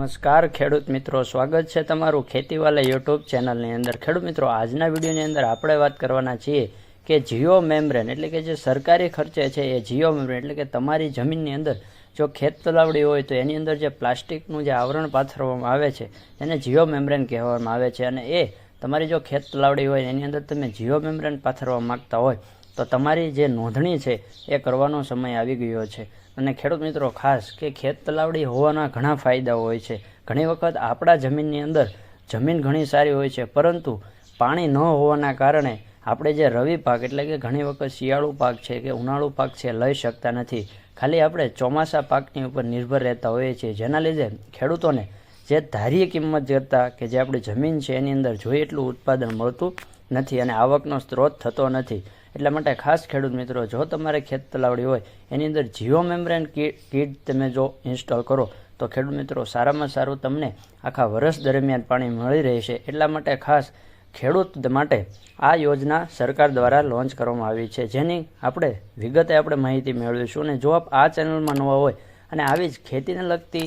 નમસ્કાર, ખેડૂત મિત્રો. સ્વાગત છે તમારું ખેતીવાલા યુટ્યુબ ચેનલની અંદર. ખેડૂત મિત્રો, આજના વિડીયોની અંદર આપણે વાત કરવાના છીએ કે જીઓ મેમ્બ્રેન, એટલે કે જે સરકારી ખર્ચે છે એ જીઓ મેમ્બ્રેન, એટલે કે તમારી જમીનની અંદર જો ખેત તલાવડી હોય તો એની અંદર જે પ્લાસ્ટિકનું જે આવરણ પાથરવામાં આવે છે, એને જીઓ મેમ્બ્રેન કહેવામાં આવે છે. અને એ તમારી જો ખેત તલાવડી હોય, એની અંદર તમે જીઓ મેમ્બ્રેન પાથરવા માગતા હોય, તો તમારી જે નોંધણી છે એ કરવાનો સમય આવી ગયો છે. અને ખેડૂત મિત્રો, ખાસ કે ખેત તલાવડી હોવાના ઘણા ફાયદાઓ હોય છે. ઘણી વખત આપણા જમીનની અંદર જમીન ઘણી સારી હોય છે, પરંતુ પાણી ન હોવાના કારણે આપણે જે રવિ પાક એટલે કે ઘણી વખત શિયાળુ પાક છે કે ઉનાળુ પાક છે, લઈ શકતા નથી. ખાલી આપણે ચોમાસા પાકની ઉપર નિર્ભર રહેતા હોઈએ છીએ. જેના લીધે ખેડૂતોને જે ધાર્ય કિંમત કરતાં કે જે આપણી જમીન છે એની અંદર જોઈએ એટલું ઉત્પાદન મળતું નથી અને આવકનો સ્ત્રોત થતો નથી. એટલા માટે ખાસ ખેડૂત મિત્રો, જો તમારે ખેત તલાવડી હોય, એની અંદર જીઓ મેમ્બ્રેન કીટ તમે જો ઇન્સ્ટોલ કરો, તો ખેડૂત મિત્રો સારામાં સારું તમને આખા વર્ષ દરમિયાન પાણી મળી રહેશે. એટલા માટે ખાસ ખેડૂત માટે આ યોજના સરકાર દ્વારા લોન્ચ કરવામાં આવી છે. જેની આપણે વિગતે આપણે માહિતી મેળવીશું અને જો આપ આ ચેનલમાં નવા હોય અને આવી જ ખેતીને લગતી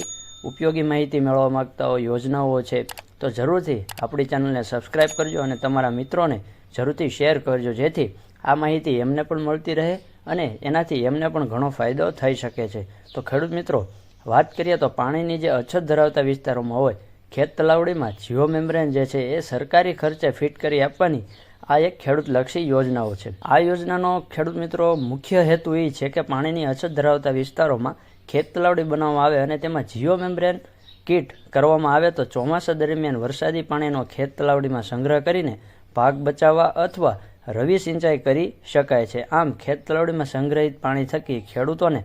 ઉપયોગી માહિતી મેળવવા માગતા હોય યોજનાઓ છે, તો જરૂરથી આપણી ચેનલને સબસ્ક્રાઈબ કરજો અને તમારા મિત્રોને જરૂરથી શેર કરજો, જેથી આ માહિતી એમને પણ મળતી રહે અને એનાથી એમને પણ ઘણો ફાયદો થઈ શકે છે. તો ખેડૂત મિત્રો, વાત કરીએ તો પાણીની જે અછત ધરાવતા વિસ્તારોમાં હોય, ખેત તલાવડીમાં જીઓ મેમ્બ્રેન જે છે એ સરકારી ખર્ચે ફિટ કરી આપવાની આ એક ખેડૂતલક્ષી યોજનાઓ છે. આ યોજનાનો ખેડૂત મિત્રો મુખ્ય હેતુ એ છે કે પાણીની અછત ધરાવતા વિસ્તારોમાં ખેત તલાવડી બનાવવામાં આવે અને તેમાં જીઓ મેમ્બ્રેન કીટ કરવામાં આવે તો ચોમાસા દરમિયાન વરસાદી પાણીનો ખેત તલાવડીમાં સંગ્રહ કરીને પાક બચાવવા અથવા રવિ સિંચાઈ કરી શકાય છે. આમ ખેત તળવડીમાં સંગ્રહિત પાણી થકી ખેડૂતોને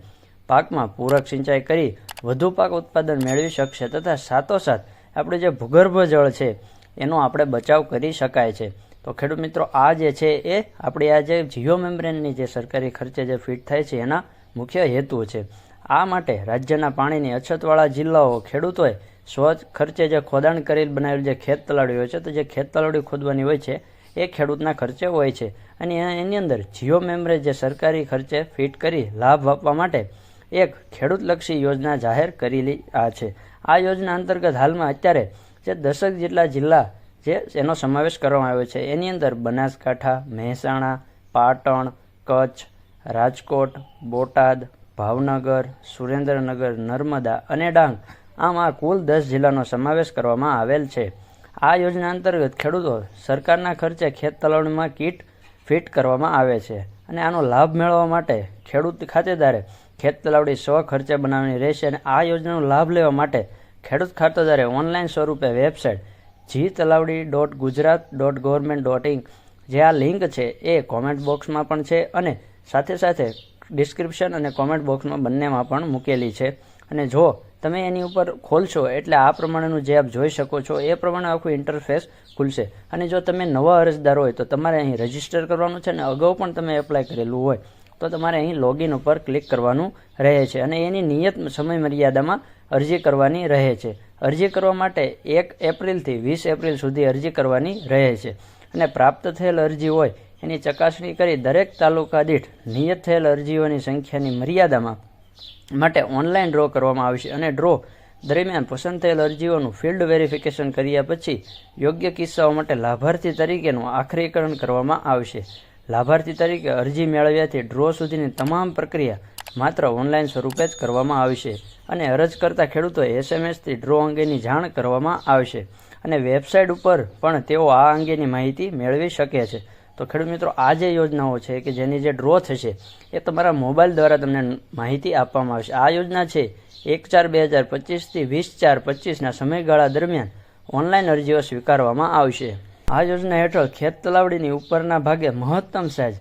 પાકમાં પૂરક સિંચાઈ કરી વધુ પાક ઉત્પાદન મેળવી શકશે તથા સાથોસાથ આપણે જે ભૂગર્ભ જળ છે એનો આપણે બચાવ કરી શકાય છે. તો ખેડૂત મિત્રો, આ જે છે એ આપણી આ જે જીઓ મેમ્બ્રેનની જે સરકારી ખર્ચે જે ફિટ થાય છે એના મુખ્ય હેતુ છે. આ માટે રાજ્યના પાણીની અછતવાળા જિલ્લાઓ ખેડૂતોએ સ્વ ખર્ચે જે ખોદાણ કરેલ બનાવેલ જે ખેત તલાડી હોય છે, તો જે ખેત તલાડી ખોદવાની હોય છે, એ ખેડૂતના ખર્ચે હોય છે. અને એની અંદર જીઓ મેમ્બરે જે સરકારી ખર્ચે ફિટ કરી લાભ આપવા માટે એક ખેડૂતલક્ષી યોજના જાહેર કરેલી આ છે. આ યોજના અંતર્ગત હાલમાં અત્યારે જે દશક જેટલા જિલ્લા જે એનો સમાવેશ કરવામાં આવ્યો છે, એની અંદર બનાસકાંઠા, મહેસાણા, પાટણ, કચ્છ, રાજકોટ, બોટાદ, ભાવનગર, સુરેન્દ્રનગર, નર્મદા અને ડાંગ આમ આ કુલ દસ જિલ્લાનો સમાવેશ કરવામાં આવેલ છે. આ યોજના અંતર્ગત ખેડૂતો સરકારના ખર્ચે ખેત તલાવડીમાં કીટ ફિટ કરવામાં આવે છે અને આનો લાભ મેળવવા માટે ખેડૂત ખાતેદારે ખેત તલાવડી સ્વ ખર્ચે બનાવવાની રહેશે અને આ યોજનાનો લાભ લેવા માટે ખેડૂત ખાતેદારે ઓનલાઈન સ્વરૂપે website G Talavadi dot Gujarat dot government dot in જે આ લિંક છે એ કોમેન્ટ બોક્સમાં પણ છે અને સાથે સાથે ડિસ્ક્રિપ્શન અને કોમેન્ટ બોક્સમાં બંનેમાં પણ મૂકેલી છે. અને જો તમે એની ઉપર ખોલશો, એટલે આ પ્રમાણેનું જે આપ જોઈ શકો છો, એ પ્રમાણે આખું ઇન્ટરફેસ ખુલશે. અને જો તમે નવા અરજદાર હોય, તો તમારે અહીં રજિસ્ટર કરવાનું છે, અને અગાઉ પણ તમે એપ્લાય કરેલું હોય, તો તમારે અહીં લોગિન ઉપર ક્લિક કરવાનું રહે છે. અને એની નિયત સમય મર્યાદામાં અરજી કરવાની રહે છે. અરજી કરવા માટે એક એપ્રિલથી વીસ એપ્રિલ સુધી અરજી કરવાની રહે છે. અને પ્રાપ્ત થયેલ અરજી હોય, એની ચકાસણી કરી દરેક તાલુકા દીઠ નિયત થયેલ અરજીઓની સંખ્યાની મર્યાદામાં માટે ઓનલાઈન ડ્રો કરવામાં આવશે અને ડ્રો દરમિયાન પસંદ થયેલ અરજીઓનું ફિલ્ડ વેરિફિકેશન કર્યા પછી યોગ્ય કિસ્સાઓ માટે લાભાર્થી તરીકેનું આખરીકરણ કરવામાં આવશે. લાભાર્થી તરીકે અરજી મેળવ્યાથી ડ્રો સુધીની તમામ પ્રક્રિયા માત્ર ઓનલાઈન સ્વરૂપે જ કરવામાં આવશે અને અરજ કરતા ખેડૂતોએ એસએમએસથી ડ્રો અંગેની જાણ કરવામાં આવશે. અને વેબસાઇટ ઉપર પણ તેઓ આ અંગેની માહિતી મેળવી શકે છે. તો ખેડૂત મિત્રો, આ જે યોજનાઓ છે કે જેની જે ડ્રો થશે, એ તમારા મોબાઈલ દ્વારા તમને માહિતી આપવામાં આવશે. આ યોજના છે એક ચાર બે હજાર પચીસથી વીસ ચાર પચીસના સમયગાળા દરમિયાન ઓનલાઈન અરજીઓ સ્વીકારવામાં આવશે. આ યોજના હેઠળ ખેત તલાવડીની ઉપરના ભાગે મહત્તમ સાઇઝ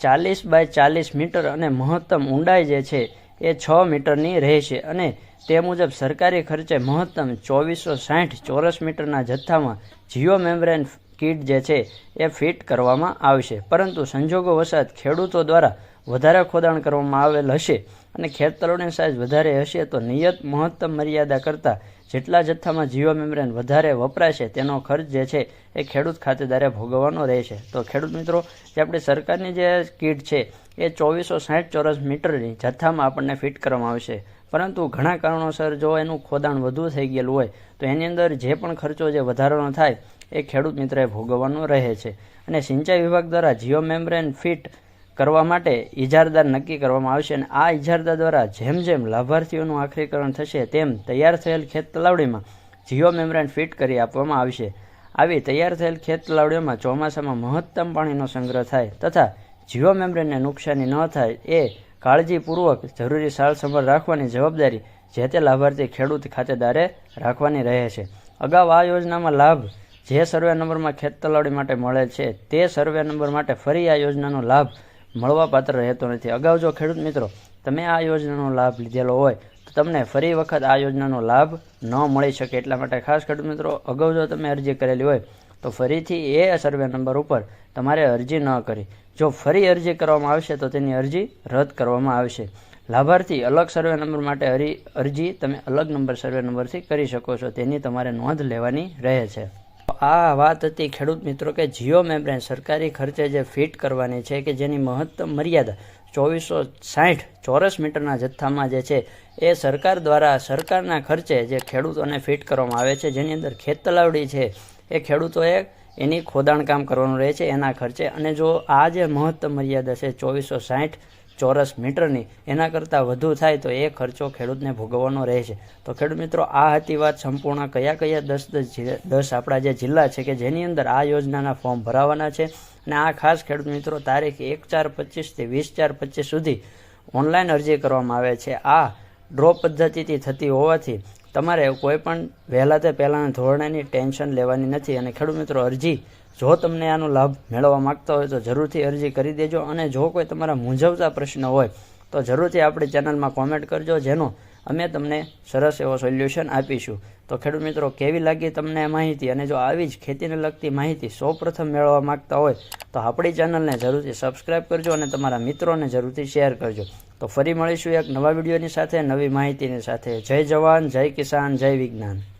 ચાલીસ બાય ચાલીસ મીટર અને મહત્તમ ઊંડાઈ જે છે, એ છ મીટરની રહેશે અને તે મુજબ સરકારી ખર્ચે મહત્તમ ચોવીસો સાઠ ચોરસ મીટરના જથ્થામાં જીઓ મેમ્બ્રેન કીટ જે છે એ ફિટ કરવામાં આવશે. પરંતુ સંજોગો વસાત ખેડૂતો દ્વારા વધારે ખોદાણ કરવામાં આવેલ હશે અને ખેતરોની સાઇઝ વધારે હશે તો નિયત મહત્તમ મર્યાદા કરતાં જેટલા જથ્થામાં જીઓ મેમ્બ્રેન વધારે વપરાશે તેનો ખર્ચ જે છે એ ખેડૂત ખાતેદારે ભોગવવાનો રહેશે. તો ખેડૂત મિત્રો, જે આપણી સરકારની જે કીટ છે એ ચોવીસો સાઠ ચોરસ મીટરની જથ્થામાં આપણને ફિટ કરવામાં આવશે. પરંતુ ઘણા કારણોસર જો એનું ખોદાણ વધુ થઈ ગયેલું હોય, તો એની અંદર જે પણ ખર્ચો જે વધારાનો થાય એ ખેડૂત મિત્રએ ભોગવવાનું રહે છે. અને સિંચાઈ વિભાગ દ્વારા જીઓ મેમ્બ્રેન ફિટ કરવા માટે ઇજારદાર નક્કી કરવામાં આવશે અને આ ઇજારદાર દ્વારા જેમ જેમ લાભાર્થીઓનું આખરીકરણ થશે તેમ તૈયાર થયેલ ખેત તલાવડીમાં જીઓ મેમ્બ્રેન ફિટ કરી આપવામાં આવશે. આવી તૈયાર થયેલ ખેત તલાવડીઓમાં ચોમાસામાં મહત્તમ પાણીનો સંગ્રહ થાય તથા જીઓ મેમ્બ્રેનને નુકસાની ન થાય એ કાળજીપૂર્વક જરૂરી સારસંભાળ રાખવાની જવાબદારી જે તે લાભાર્થી ખેડૂત ખાતેદારે રાખવાની રહે છે. અગાઉ આ યોજનામાં લાભ જે સર્વે નંબરમાં ખેત તલાવડી માટે મળે છે, તે સર્વે નંબર માટે ફરી આ યોજનાનો લાભ મળવાપાત્ર રહેતો નથી. અગાઉ જો ખેડૂત મિત્રો તમે આ યોજનાનો લાભ લીધેલો હોય, તો તમને ફરી વખત આ યોજનાનો લાભ ન મળી શકે. એટલા માટે ખાસ ખેડૂત મિત્રો, અગાઉ જો તમે અરજી કરેલી હોય, તો ફરીથી એ સર્વે નંબર ઉપર તમારે અરજી ન કરી. જો ફરી અરજી કરવામાં આવશે, તો તેની અરજી રદ કરવામાં આવશે. લાભાર્થી અલગ સર્વે નંબર માટે અરી, અરજી તમે અલગ નંબર સર્વે નંબરથી કરી શકો છો. તેની તમારે નોંધ લેવાની રહે છે. આ વાત હતી ખેડૂત મિત્રો કે જીઓ મેમ્બ્રેન સરકારી ખર્ચે જે ફિટ કરવાની છે કે જેની મહત્તમ મર્યાદા ચોવીસો સાઠ ચોરસ મીટરના જથ્થામાં જે છે એ સરકાર દ્વારા સરકારના ખર્ચે જે ખેડૂતોને ફિટ કરવામાં આવે છે, જેની અંદર ખેત તલાવડી છે, એ ખેડૂતોએ એની ખોદાણ કામ કરવાનું રહે છે, એના ખર્ચે. અને જો આ જે મહત્તમ મર્યાદા છે ચોવીસો સાઠ ચોરસ મીટરની, એના કરતાં વધુ થાય તો એ ખર્ચો ખેડૂતને ભોગવવાનો રહેશે. તો ખેડૂત મિત્રો, આ હતી વાત સંપૂર્ણ. કયા કયા દસ દસ દસ આપણા જે જિલ્લા છે કે જેની અંદર આ યોજનાના ફોર્મ ભરાવાના છે? અને આ ખાસ ખેડૂત મિત્રો, તારીખ એક ચાર પચીસથી વીસ ચાર પચીસ સુધી ઓનલાઈન અરજી કરવામાં આવે છે. આ ડ્રો પદ્ધતિથી થતી હોવાથી તમારે કોઈ પણ વહેલા તે પહેલાંના ધોરણેની ટેન્શન લેવાની નથી અને ખેડૂત મિત્રો, અરજી જો તમને આનો લાભ મેળવવા માગતા હોય તો જરૂરથી અરજી કરી દેજો અને જો કોઈ તમારા મૂંઝવતા પ્રશ્ન હોય તો જરૂરથી આપણી ચેનલમાં કોમેન્ટ કરજો, જેનો અમે તમને સરસ એવો સોલ્યુશન આપીશું. તો ખેડૂત મિત્રો, કેવી લાગી તમને માહિતી? અને જો આવી જ ખેતીને લગતી માહિતી સૌપ્રથમ મેળવવા માગતા હોય તો આપણી ચેનલને જરૂરથી સબસ્ક્રાઇબ કરજો અને તમારા મિત્રોને જરૂરથી શેર કરજો. તો ફરી મળીશું એક નવા વિડીયોની સાથે, નવી માહિતીની સાથે. જય જવાન, જય કિસાન, જય વિજ્ઞાન.